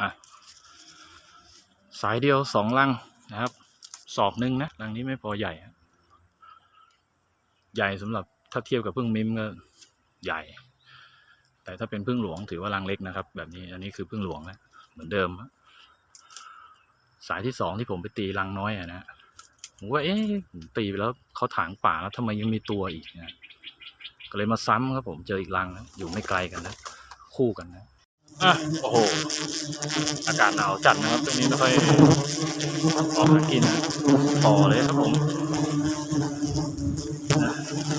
อะสายเดียวสองลังนะครับศอกหนึ่งนะลังนี้ไม่พอใหญ่ ใหญ่สำหรับถ้าเทียบกับพึ่งมิมก็ใหญ่ แต่ถ้าเป็นพึ่งหลวงถือว่าลังเล็กนะครับ แบบนี้อันนี้คือพึ่งหลวงนะเหมือนเดิม สายที่สองที่ผมไปตีลังน้อยอะนะผมว่าเอ๊ะตีไปแล้วเขาถางป่าแล้วทำไมยังมีตัวอีกนะก็เลยมาซ้ำครับผมเจออีกลังนะอยู่ไม่ไกลกันนะ คู่กันนะ อะโอ้โห อากาศหนาวจัดนะครับตรงนี้ไม่ค่อยออกหากินนะต่อเลยครับผม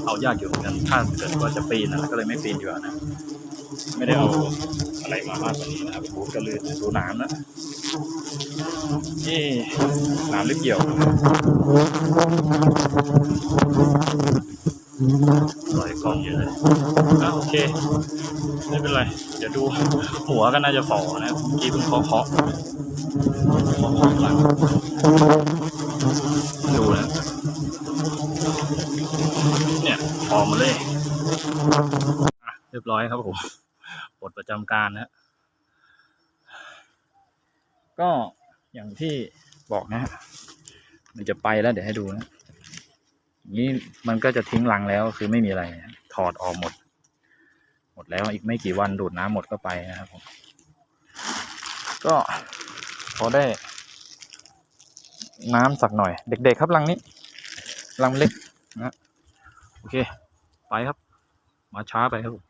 เอายากอยู่เหมือนกันถ้าเกิดว่าจะปีนนะก็เลยไม่ปีนดีกว่านะ ไม่ได้เอาอะไรมามากกว่านี้นะครับบูทก็ลื่นดูน้ำนะนี่น้ำลึกเกี่ยว ลอยกล้องเยอะเลยอะโอเค ไม่เป็นไร เดี๋ยวดู หัวก็น่าจะฝ่อนะเมื่อกี้เพิ่งเคาะเคาะเคาะเคาะหลังดูนะเนี่ยฟอมาเลยอะเรียบร้อยครับผมปลดประจำการนะก็อย่างที่บอกนะฮะมันจะไปแล้วเดี๋ยวให้ดูนะ นี้มันก็จะทิ้งรังแล้วคือไม่มีอะไรถอดออกหมด หมดแล้วอีกไม่กี่วันดูดน้ำหมดก็ไปนะครับผมก็พอได้ น้ำสักหน่อย เด็ก ๆ ครับรังนี้รังเล็กนะโอเค ไปครับ มาช้าไปครับผม